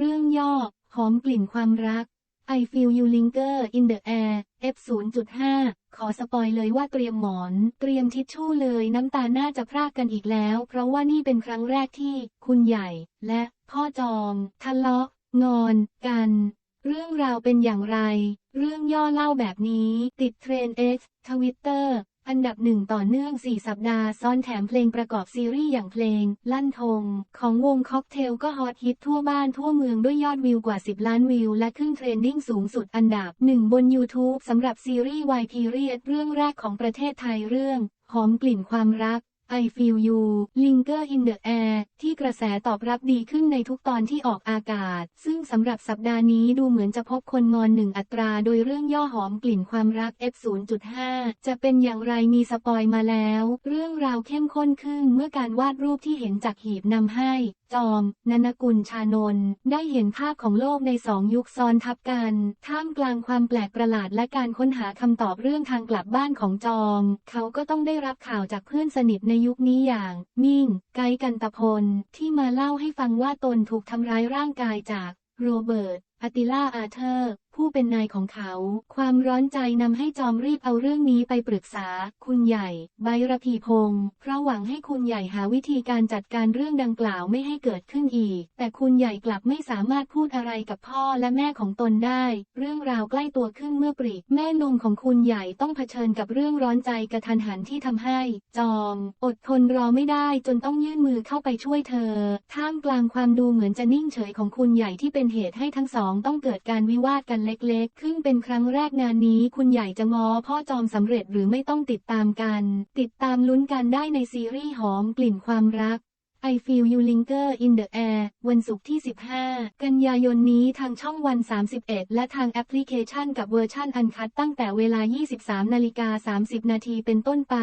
เรื่องย่อ หอมกลิ่นความรัก I feel you linger in the air F 0.5 ขอสปอยเลยว่าเตรียมหมอน เตรียมทิชชู่เลยน้ำตาหน่าจะพรากกันอีกแล้ว เพราะว่านี่เป็นครั้งแรกที่คุณใหญ่ และพ่อจอมทะเลาะ งอน กัน เรื่องราวเป็นอย่างไร เรื่องย่อเล่าแบบนี้ ติดเทรนด์ X ทวิตเตอร์ อันดับหนึ่งต่อเนื่อง 4 สัปดาห์ซ้อนแถมเพลงประกอบซีรีส์อย่างเพลง ลั่นธงของวงค็อกเทลก็ฮอตฮิตทั่วบ้านทั่วเมืองด้วยยอดวิวกว่า 10 ล้านวิว และขึ้นเทรนดิ้งสูงสุดอันดับหนึ่งบน YouTube สำหรับซีรีส์วายพีเรียดเรื่องแรกของประเทศไทยเรื่อง หอมกลิ่นความรัก I feel you linger in the air ที่กระแสตอบรับดีขึ้นในทุกตอนที่ออกอากาศ ซึ่งสำหรับสัปดาห์นี้ดูเหมือนจะพบคนงอนหนึ่งอัตรา โดยเรื่องย่อหอมกลิ่นความรัก F 0.5จะเป็นอย่างไรมีสปอยมาแล้ว เรื่องราวเข้มข้นขึ้นเมื่อการวาดรูปที่เห็นจากหีบนำให้ จอม นันกุลชานนท์ได้เห็นภาพของโลกในสองยุคซ้อนทับกัน ท่ามกลางความแปลกประหลาดและการค้นหาคำตอบเรื่องทางกลับบ้านของจอม เขาก็ต้องได้รับข่าวจากเพื่อนสนิทในยุคนี้อย่างมิ่ง ไกกันตะพล ที่มาเล่าให้ฟังว่าตนถูกทำร้ายร่างกายจาก โรเบิร์ตอติล่าอาเธอร์ ผู้เป็นนายของเขา ความร้อนใจนำให้จอมรีบเอาเรื่องนี้ไปปรึกษา คุณใหญ่ ใบระพีพงศ์เพราะหวังให้คุณใหญ่หาวิธีการจัดการเรื่องดังกล่าวไม่ให้เกิดขึ้นอีก แต่คุณใหญ่กลับไม่สามารถพูดอะไรกับพ่อและแม่ของตนได้ เรื่องราวใกล้ตัวขึ้นเมื่อปรีกแม่นมของคุณใหญ่ต้องเผชิญกับเรื่องร้อนใจกระทันหันที่ทำให้ จอม อดทนรอไม่ได้จนต้องยื่นมือเข้าไปช่วยเธอ ท่ามกลางความดูเหมือนจะนิ่งเฉยของคุณใหญ่ที่เป็นเหตุให้ทั้งสองต้องเกิดการวิวาทกันเล็กๆ ขึ้นเป็นครั้งแรกงานนี้ คุณใหญ่จะง้อพ่อจอมสำเร็จหรือไม่ต้องติดตามกัน ติดตามลุ้นกันได้ในซีรีส์หอมกลิ่นความรัก I feel you linger in the air วันศุกร์ที่ 15 กันยายนนี้ทางช่องวัน 31 และทางแอปพลิเคชันกับเวอร์ชันอันคัดตั้งแต่เวลา 23 นาฬิกา 30 นาทีเป็นต้นไป